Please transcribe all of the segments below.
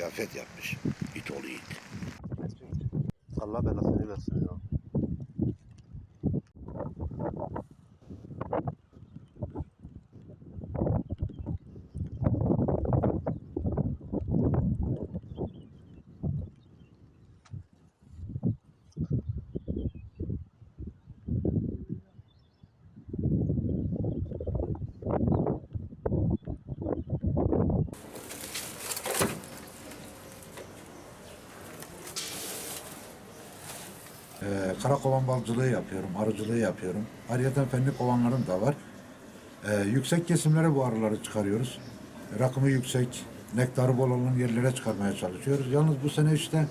marifet yapmış. İt oğlu it. Allah belasını versin ya. Ee, kara kovan balcılığı yapıyorum, arıcılığı yapıyorum. Ayrıca fenli kovanlarım da var. Ee, yüksek kesimlere bu arıları çıkarıyoruz. Rakımı yüksek, nektarı bol olan yerlere çıkarmaya çalışıyoruz. Yalnız bu sene işte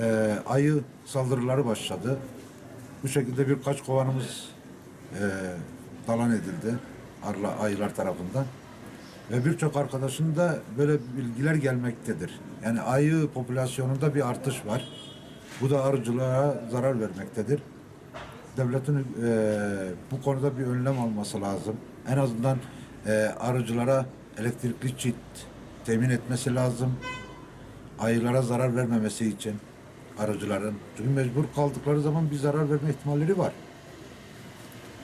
e, ayı saldırıları başladı. Bu şekilde birkaç kovanımız e, talan edildi arılar, ayılar tarafından. Ve birçok arkadaşın da böyle bilgiler gelmektedir. Yani ayı popülasyonunda bir artış var. Bu da arıcılığa zarar vermektedir. Devletin e, bu konuda bir önlem alması lazım. En azından e, arıcılara elektrikli çit temin etmesi lazım. Ayılara zarar vermemesi için arıcıların. Çünkü mecbur kaldıkları zaman bir zarar verme ihtimalleri var.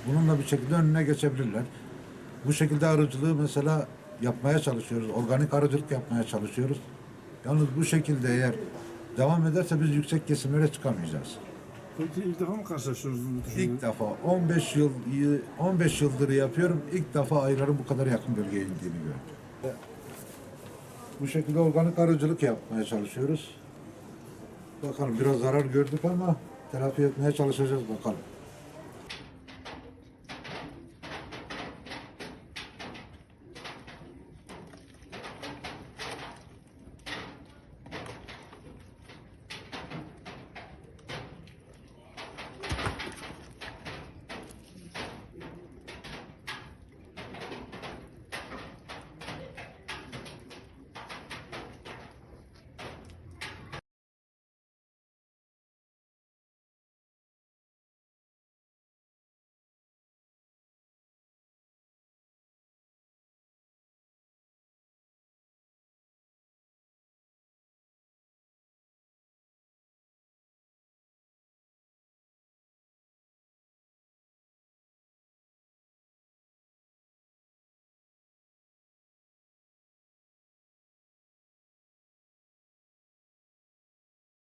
Bununla bir şekilde önüne geçebilirler. Bu şekilde arıcılığı mesela yapmaya çalışıyoruz. Organik arıcılık yapmaya çalışıyoruz. Yalnız bu şekilde eğer devam ederse biz yüksek kesimlere çıkamayacağız. Peki ilk defa mı karşılaşıyoruz bu düşünce? İlk defa 15 yıl 15 yıldır yapıyorum. İlk defa ayıların bu kadar yakın bölgeye indiğini gördüm. Bu şekilde organik arıcılık yapmaya çalışıyoruz. Bakalım biraz zarar gördük ama telafi etmeye çalışacağız bakalım.